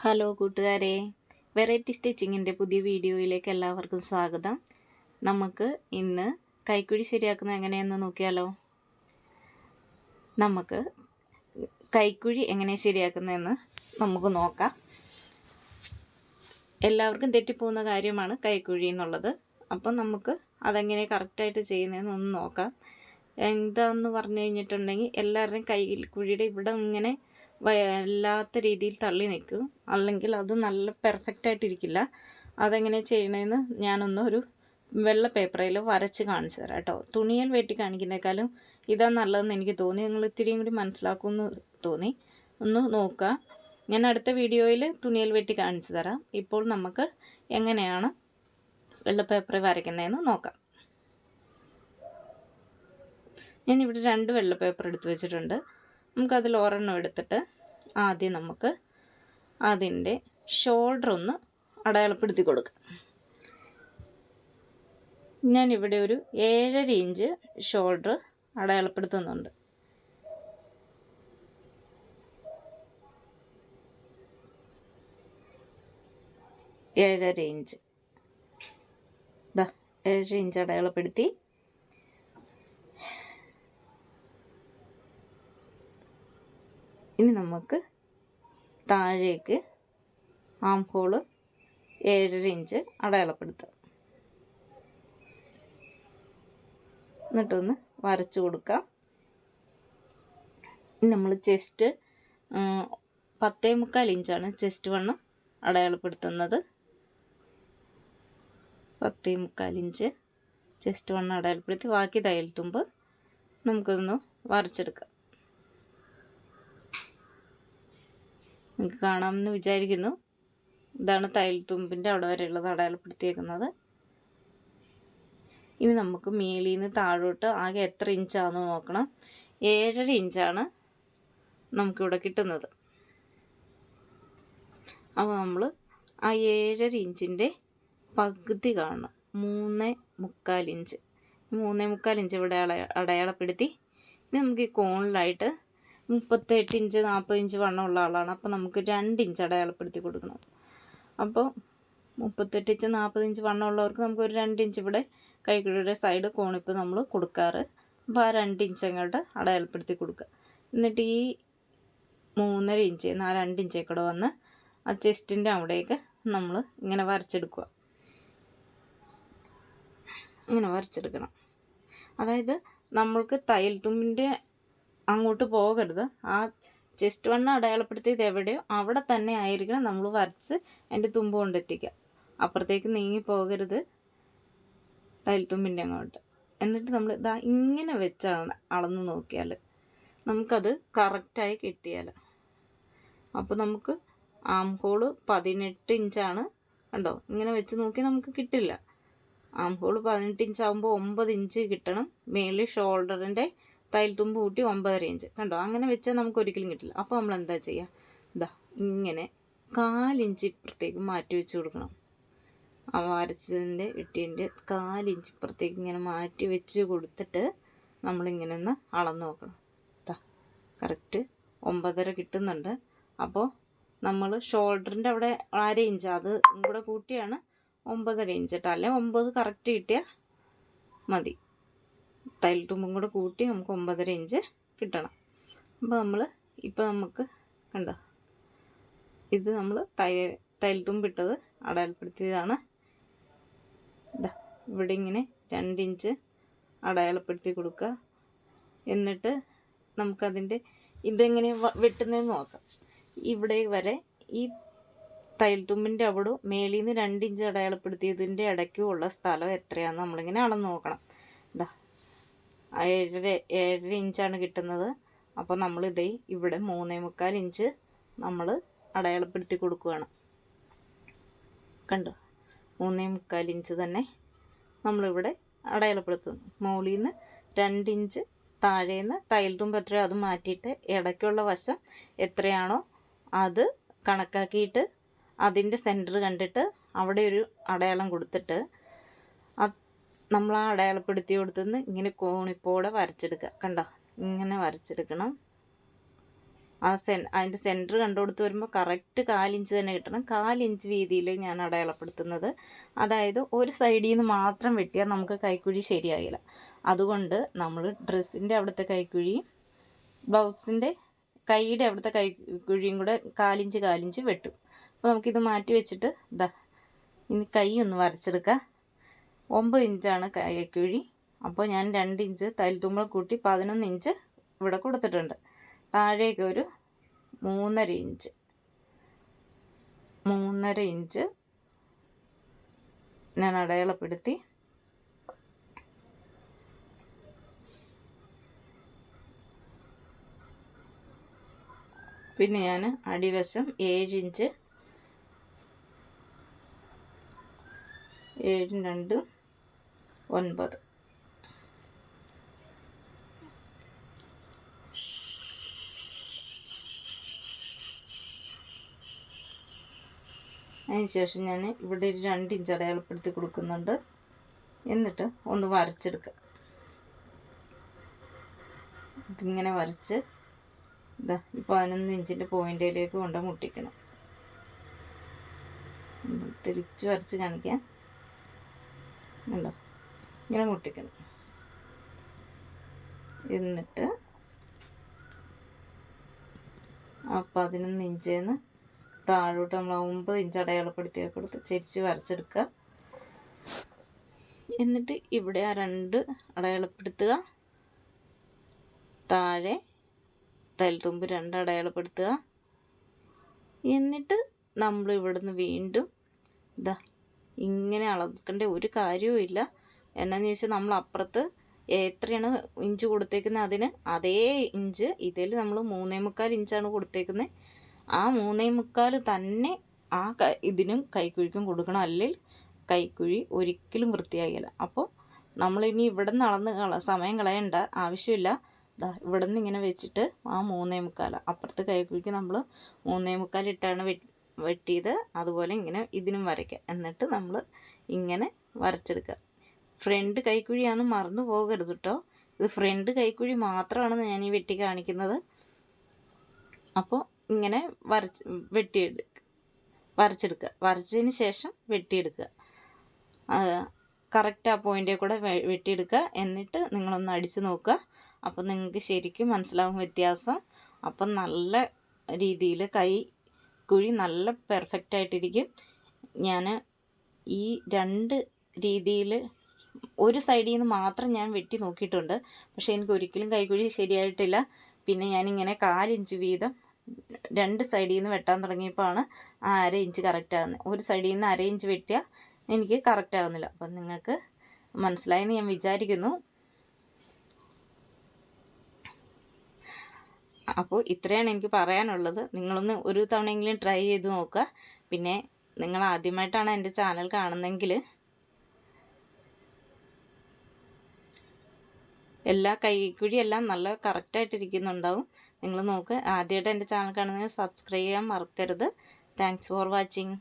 Hello കൂട്ടുകാരെ. Variety സ്റ്റിച്ചിങ്ങിന്റെ പുതിയ വീഡിയോയിലേക്ക് എല്ലാവർക്കും സ്വാഗതം. നമുക്ക് ഇന്ന് കൈക്കുഴി ശരിയാക്കുന്നത് എങ്ങനെയെന്ന് നോക്കിയാലോ? നമുക്ക് കൈക്കുഴി എങ്ങനെ ശരിയാക്കുന്നതെന്ന് നമുക്ക് നോക്കാം. എല്ലാവർക്കും തെറ്റിപ്പോകുന്ന കാര്യമാണ് കൈക്കുഴി എന്നുള്ളത്. അപ്പം നമുക്ക് അതെങ്ങനെ കറക്റ്റായിട്ട് ചെയ്യുന്നതെന്ന് ഒന്ന് നോക്കാം. എന്താന്ന് പറഞ്ഞു കഴിഞ്ഞിട്ടുണ്ടെങ്കിൽ എല്ലാവരുടെയും കൈ കുഴിയുടെ ഇവിടെ ഇങ്ങനെ വല്ലാത്ത രീതിയിൽ തള്ളി നിൽക്കും. അല്ലെങ്കിൽ അത് നല്ല പെർഫെക്റ്റ് ആയിട്ടിരിക്കില്ല. അതെങ്ങനെ ചെയ്യണമെന്ന് ഞാനൊന്ന് ഒരു വെള്ള പേപ്പറിൽ വരച്ച് കാണിച്ചു തരാം കേട്ടോ തുണിയിൽ വെട്ടി കാണിക്കുന്നേക്കാളും ഇതാ നല്ലതെന്ന് എനിക്ക് തോന്നി. നിങ്ങൾ ഇത്തിരിയും കൂടി മനസ്സിലാക്കുമെന്ന് തോന്നി. ഒന്ന് നോക്കുക ഞാൻ അടുത്ത വീഡിയോയിൽ തുണിയിൽ വെട്ടി കാണിച്ചു തരാം. ഇപ്പോൾ നമുക്ക് എങ്ങനെയാണ് വെള്ള പേപ്പറിൽ വരയ്ക്കുന്നതെന്ന് നോക്കാം. ഞാനിവിടെ രണ്ട് വെള്ള പേപ്പർ എടുത്തു വെച്ചിട്ടുണ്ട്. നമുക്കതിൽ ഒരെണ്ണം എടുത്തിട്ട് ആദ്യം നമുക്ക് അതിന്റെ ഷോൾഡർ ഒന്ന് അടയാളപ്പെടുത്തി കൊടുക്കാം. ഞാനിവിടെ ഒരു ഏഴര ഇഞ്ച് ഷോൾഡർ അടയാളപ്പെടുത്തുന്നുണ്ട്. ഏഴര ഇഞ്ച് ഇതാ ഏഴര ഇഞ്ച് അടയാളപ്പെടുത്തി ഇനി നമുക്ക് താഴേക്ക് ആം ഹോൾ ഏഴര ഇഞ്ച് അടയാളപ്പെടുത്താം. എന്നിട്ടൊന്ന് വരച്ചു കൊടുക്കാം. ഇനി നമ്മൾ ചെസ്റ്റ് പത്തേ മുക്കാൽ ഇഞ്ചാണ് ചെസ്റ്റ് വണ്ണം അടയാളപ്പെടുത്തുന്നത്. പത്തേ മുക്കാൽ ഇഞ്ച് ചെസ്റ്റ് വണ്ണം അടയാളപ്പെടുത്തി ബാക്കി തയ്യൽ തുമ്പ് നമുക്കൊന്ന് വരച്ചെടുക്കാം. നിങ്ങൾക്ക് കാണാമെന്ന് വിചാരിക്കുന്നു. ഇതാണ് തയ്യൽ തുമ്പിന്റെ അവിടെ വരെയുള്ളത് അടയാളപ്പെടുത്തിയേക്കുന്നത്. ഇനി നമുക്ക് മേലിൽ നിന്ന് താഴോട്ട് ആകെ എത്ര ഇഞ്ചാണെന്ന് നോക്കണം. ഏഴര ഇഞ്ചാണ് നമുക്കിവിടെ കിട്ടുന്നത്. അപ്പോൾ നമ്മൾ ആ ഏഴര ഇഞ്ചിന്റെ പകുതി കാണണം. മൂന്ന് മുക്കാൽ ഇഞ്ച്. മൂന്നേ മുക്കാൽ ഇഞ്ച് ഇവിടെ അടയാളപ്പെടുത്തി. ഇനി നമുക്ക് ഈ കോണിലായിട്ട് മുപ്പത്തെട്ട് ഇഞ്ച് നാൽപ്പത് ഇഞ്ച് വണ്ണമുള്ള ആളാണ്. അപ്പോൾ നമുക്ക് രണ്ട് ഇഞ്ച് അടയാളപ്പെടുത്തി കൊടുക്കണം. അപ്പോൾ മുപ്പത്തെട്ട് ഇഞ്ച് നാൽപ്പത് ഇഞ്ച് വണ്ണമുള്ളവർക്ക് നമുക്ക് ഒരു രണ്ട് ഇഞ്ച് ഇവിടെ കൈക്കുഴിയുടെ സൈഡ് കോണിപ്പ് നമ്മൾ കൊടുക്കാറ്. അപ്പോൾ ആ രണ്ട് ഇഞ്ച് അങ്ങോട്ട് അടയാളപ്പെടുത്തി കൊടുക്കുക എന്നിട്ട് ഈ മൂന്നര ഇഞ്ച് ആ രണ്ട് ഇഞ്ചേ കൂടെ വന്ന് ആ ചെസ്റ്റിന്റെ അവിടേക്ക് നമ്മൾ ഇങ്ങനെ വരച്ചെടുക്കുക. ഇങ്ങനെ വരച്ചെടുക്കണം. അതായത് നമ്മൾക്ക് തയ്യൽ തുമ്പിന്റെ അങ്ങോട്ട് പോകരുത്. ആ ചെസ്റ്റ് വണ്ണം അടയാളപ്പെടുത്തിയത് എവിടെയോ അവിടെ തന്നെ ആയിരിക്കണം നമ്മൾ വരച്ച് അതിന്റെ തുമ്പ് കൊണ്ടെത്തിക്കുക. അപ്പുറത്തേക്ക് നീങ്ങി പോകരുത്. തൈൽത്തുമ്പിന്റെ അങ്ങോട്ട്. എന്നിട്ട് നമ്മൾ ഇതാ ഇങ്ങനെ വെച്ചാണ് അളന്ന് നോക്കിയാൽ നമുക്കത് കറക്റ്റായി കിട്ടിയാൽ. അപ്പോൾ നമുക്ക് ആം ഹോൾ പതിനെട്ട് ഇഞ്ചാണ് കണ്ടോ? ഇങ്ങനെ വെച്ച് നോക്കി നമുക്ക് കിട്ടില്ല. ആം ഹോൾ പതിനെട്ട് ഇഞ്ച് ആകുമ്പോൾ ഒമ്പത് ഇഞ്ച് കിട്ടണം. മേളിൽ ഷോൾഡറിന്റെ തയ്യൽ തുമ്പ് കൂട്ടി ഒമ്പതര ഇഞ്ച്. കണ്ടോ? അങ്ങനെ വെച്ചാൽ നമുക്ക് ഒരിക്കലും കിട്ടില്ല. അപ്പോൾ നമ്മൾ എന്താ ചെയ്യുക ഇതാ ഇങ്ങനെ കാലിഞ്ച് ഇപ്പുറത്തേക്ക് മാറ്റി വെച്ച് കൊടുക്കണം. ആ വരച്ചതിന്റെ ഇട്ടിന്റെ കാലിഞ്ച് ഇപ്പുറത്തേക്ക് ഇങ്ങനെ മാറ്റി വെച്ച് കൊടുത്തിട്ട് നമ്മളിങ്ങനെ ഒന്ന് അളന്ന് നോക്കണം. ഇതാ കറക്റ്റ് ഒമ്പതര കിട്ടുന്നുണ്ട്. അപ്പോൾ നമ്മൾ ഷോൾഡറിന്റെ അവിടെ അര ഇഞ്ച് അത് കൂടെ കൂട്ടിയാണ് ഒമ്പതര ഇഞ്ച് അല്ലെങ്കിൽ ഒമ്പത് കറക്റ്റ് കിട്ടിയാൽ മതി. തയ്യൽ തുമ്പും കൂടെ കൂട്ടി നമുക്ക് ഒമ്പതര ഇഞ്ച് കിട്ടണം. അപ്പോൾ നമ്മൾ ഇപ്പോൾ നമുക്ക് കണ്ടോ? ഇത് നമ്മൾ തയ്യൽ തയ്യൽ തുമ്പിട്ടത് അടയാളപ്പെടുത്തിയതാണ്. ഇവിടെ ഇങ്ങനെ രണ്ടിഞ്ച് അടയാളപ്പെടുത്തി കൊടുക്കുക. എന്നിട്ട് നമുക്കതിന്റെ ഇതെങ്ങനെ വെട്ടുന്നതെന്ന് നോക്കാം. ഇവിടെ വരെ ഈ തയ്യൽ തുമ്പിന്റെ അവിടെ മേളിൽ നിന്ന് രണ്ടിഞ്ച് അടയാളപ്പെടുത്തിയതിന്റെ ഇടയ്ക്കുള്ള സ്ഥലം എത്രയാണെന്ന് നമ്മളിങ്ങനെ അളന്ന് നോക്കണം. ഇതാ ഏഴര ഏഴര ഇഞ്ചാണ് കിട്ടുന്നത്. അപ്പോൾ നമ്മൾ നമ്മളിത് ഇവിടെ മൂന്നേ മുക്കാൽ ഇഞ്ച് നമ്മൾ അടയാളപ്പെടുത്തി കൊടുക്കുകയാണ് കണ്ടോ? മൂന്നേ മുക്കാൽ ഇഞ്ച് തന്നെ നമ്മളിവിടെ അടയാളപ്പെടുത്തുന്നു. മുകളിൽ നിന്ന് രണ്ടിഞ്ച് താഴേന്ന് തയ്യൽ തുമ്പ് എത്രയോ അത് മാറ്റിയിട്ട് ഇടയ്ക്കുള്ള വശം എത്രയാണോ അത് കണക്കാക്കിയിട്ട് അതിന്റെ സെന്റർ കണ്ടിട്ട് അവിടെ ഒരു അടയാളം കൊടുത്തിട്ട് നമ്മൾ ആ അടയാളപ്പെടുത്തി കൊടുത്തുനിന്ന് ഇങ്ങനെ കോണിപ്പോടെ വരച്ചെടുക്കുക കണ്ടോ? ഇങ്ങനെ വരച്ചെടുക്കണം. ആ സെൻ അതിന്റെ സെന്റർ കണ്ടുകൊടുത്ത് വരുമ്പോൾ കറക്റ്റ് കാലിഞ്ച് തന്നെ കിട്ടണം. കാലിഞ്ച് വീതിയിൽ ഞാൻ അടയാളപ്പെടുത്തുന്നത്. അതായത് ഒരു സൈഡിൽ നിന്ന് മാത്രം വെട്ടിയാൽ നമുക്ക് കൈക്കുഴി ശരിയാകില്ല അതുകൊണ്ട് നമ്മൾ ഡ്രസ്സിന്റെ അവിടുത്തെ കൈക്കുഴിയും ബ്ലൗസിന്റെ കൈയുടെ അവിടുത്തെ കൈക്കുഴിയും കൂടെ കാലിഞ്ച് കാലിഞ്ച് വെട്ടും. അപ്പോൾ നമുക്കിത് മാറ്റി വെച്ചിട്ട് ഇതാ ഇനി കൈ ഒന്ന് വരച്ചെടുക്കാം. ഒമ്പത് ഇഞ്ചാണ് കൈക്കുഴി അപ്പോൾ ഞാൻ രണ്ട് ഇഞ്ച് തൈൽത്തുമ്പൾ കൂട്ടി പതിനൊന്ന് ഇഞ്ച് ഇവിടെ കൊടുത്തിട്ടുണ്ട്. താഴേക്ക് ഒരു മൂന്നര ഇഞ്ച്. മൂന്നര ഇഞ്ച് ഞാൻ അടയാളപ്പെടുത്തി. പിന്നെ ഞാൻ അടിവശം ഏഴ് ഇഞ്ച്. ഏഴും രണ്ടും. ഒൻപത്. അതിനുശേഷം ഞാൻ ഇവിടെ ഒരു രണ്ട് ഇഞ്ച് അടയാളപ്പെടുത്തി കൊടുക്കുന്നുണ്ട്. എന്നിട്ട് ഒന്ന് വരച്ചെടുക്കുക. ഇതിങ്ങനെ വരച്ച് ഇതാ ഈ പതിനൊന്ന് ഇഞ്ചിന്റെ പോയിന്റിലേക്ക് കൊണ്ട് മുട്ടിക്കണം. തിരിച്ച് വരച്ച് കാണിക്കാം. ഉണ്ടോ ഇങ്ങനെ മുട്ടിക്കണം. എന്നിട്ട് ആ പതിനൊന്ന് ഇഞ്ചിൽ നിന്ന് താഴോട്ട് നമ്മൾ ഒമ്പത് ഇഞ്ച് അടയാളപ്പെടുത്തി കൊടുത്ത് ചരിച്ച് വരച്ചെടുക്കുക. എന്നിട്ട് ഇവിടെ ആ രണ്ട് അടയാളപ്പെടുത്തുക. താഴെ തലത്തുമ്പ് രണ്ട് അടയാളപ്പെടുത്തുക. എന്നിട്ട് നമ്മൾ ഇവിടുന്ന് വീണ്ടും ഇതാ ഇങ്ങനെ അളക്കേണ്ട ഒരു കാര്യവും ഇല്ല എന്നാന്ന് ചോദിച്ചാൽ നമ്മൾ അപ്പുറത്ത് എത്രയാണ് ഇഞ്ച് കൊടുത്തേക്കുന്നത് അതിന് അതേ ഇഞ്ച് ഇതിൽ നമ്മൾ മൂന്നേ മുക്കാൽ ഇഞ്ചാണ് കൊടുത്തേക്കുന്നത് ആ മൂന്നേ മുക്കാൽ തന്നെ ആ ഇതിനും കൈക്കുഴിക്കും കൊടുക്കണം. അല്ലെങ്കിൽ കൈക്കുഴി ഒരിക്കലും വൃത്തിയാകില്ല. അപ്പോൾ നമ്മളിനി ഇവിടെ നിന്ന് അളന്ന് സമയം കളയണ്ട ആവശ്യമില്ല. ഇവിടെ നിന്ന് ഇങ്ങനെ വെച്ചിട്ട് ആ മൂന്നേ മുക്കാൽ അപ്പുറത്ത് കൈക്കുഴിക്ക് നമ്മൾ മൂന്നേ മുക്കാൽ ഇട്ടാണ് വെട്ടിയത്. അതുപോലെ ഇങ്ങനെ ഇതിനും വരയ്ക്കുക എന്നിട്ട് നമ്മൾ ഇങ്ങനെ വരച്ചെടുക്കുക ഫ്രണ്ട് കൈക്കുഴിയാണ് മറന്നു പോകരുത് കേട്ടോ ഇത് ഫ്രണ്ട് കൈക്കുഴി മാത്രമാണ് ഞാൻ ഈ വെട്ടി കാണിക്കുന്നത്. അപ്പോൾ ഇങ്ങനെ വരച്ച് വെട്ടിയെടുക്കുക വരച്ചെടുക്കുക വരച്ചതിന് ശേഷം വെട്ടിയെടുക്കുക കറക്റ്റ് ആ പോയിന്റിൽ കൂടെ വെട്ടിയെടുക്കുക എന്നിട്ട് നിങ്ങളൊന്ന് അടിച്ച് നോക്കുക അപ്പോൾ നിങ്ങൾക്ക് ശരിക്കും മനസ്സിലാവും വ്യത്യാസം. അപ്പം നല്ല രീതിയിൽ കൈ കുഴി നല്ല പെർഫെക്റ്റ് ആയിട്ടിരിക്കും. ഞാൻ ഈ രണ്ട് രീതിയിൽ ഒരു സൈഡിൽ നിന്ന് മാത്രം ഞാൻ വെട്ടി നോക്കിയിട്ടുണ്ട്. പക്ഷേ എനിക്ക് ഒരിക്കലും കൈക്കുഴി ശരിയായിട്ടില്ല. പിന്നെ ഞാനിങ്ങനെ കാലിഞ്ച് വീതം രണ്ട് സൈഡിൽ നിന്ന് വെട്ടാൻ തുടങ്ങിയപ്പോഴാണ് ആ അര ഇഞ്ച് കറക്റ്റ് ആകുന്നത്. ഒരു സൈഡിൽ നിന്ന് അര ഇഞ്ച് വെട്ടിയാൽ എനിക്ക് കറക്റ്റ് ആകുന്നില്ല. അപ്പം നിങ്ങൾക്ക് മനസ്സിലായെന്ന് ഞാൻ വിചാരിക്കുന്നു. അപ്പോൾ ഇത്രയാണ് എനിക്ക് പറയാനുള്ളത്. നിങ്ങളൊന്ന് ഒരു തവണയെങ്കിലും ട്രൈ ചെയ്ത് നോക്കുക. പിന്നെ നിങ്ങൾ ആദ്യമായിട്ടാണ് എന്റെ ചാനൽ കാണുന്നതെങ്കിൽ എല്ലാ കൈക്കുഴിയെല്ലാം നല്ല കറക്റ്റായിട്ടിരിക്കുന്നുണ്ടാവും നിങ്ങൾ നോക്ക്. ആദ്യമായിട്ട് എന്റെ ചാനൽ കാണുന്നതിന് സബ്സ്ക്രൈബ് ചെയ്യാൻ മറക്കരുത്. Thanks for watching